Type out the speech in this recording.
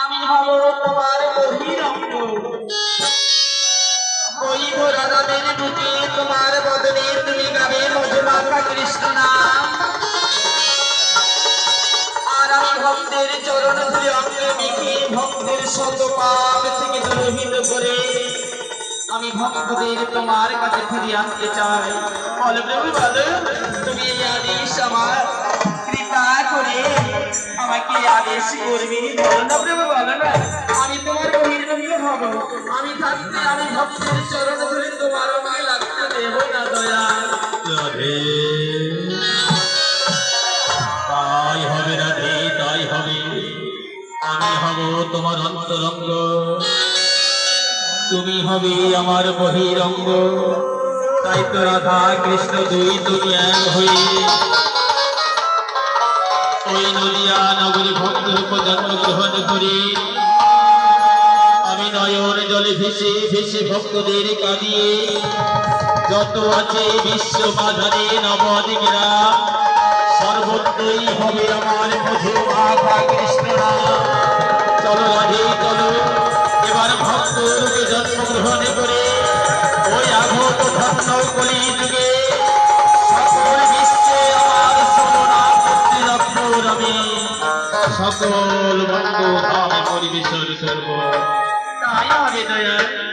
আমি হব তোমার তোমার বদনে তুমি গাবে মধুমাখা কৃষ্ণ। আর আমি ভক্তের চরণ ধরে অঙ্গে মেখে ভক্তের শত পাপ থেকে দূরহীন করে আমি ভক্তদের তোমার কাছে ফিরিয়ে আনতে চাই। তুমি আদেশ আমার আমাকে আদেশ করবি? আমি তোমার বহির্গম্য হব। আমি থাকতে আমি ভক্তের চরণ ধরে তোমার মায় লাগতে দেব না দয়া। তাই হবে রাধে, তাই হবে। আমি হব তোমার অন্তরঙ্গ। তুমি হবে আমার বহিরঙ্গ। তাই তো রাধা কৃষ্ণ দুই তুমি এক হয়ে ওই নদিয়া নগরী ভক্ত রূপ জন্মগ্রহণ করে। আমি নয়ন জলে ভেসে ভেসে ভক্তদের কাঁদিয়ে যত আছে বিশ্ব বাধারে নবদিকেরা সর্বত্রই হবে আমার মধু মাথা কৃষ্ণ নাম। চলো রাধে, চলো। এবার ভক্ত রূপে জন্মগ্রহণ করে। ওই আঘত ধন্য কলি যুগে সকল বন্ধু পরিবেশন করব দয়া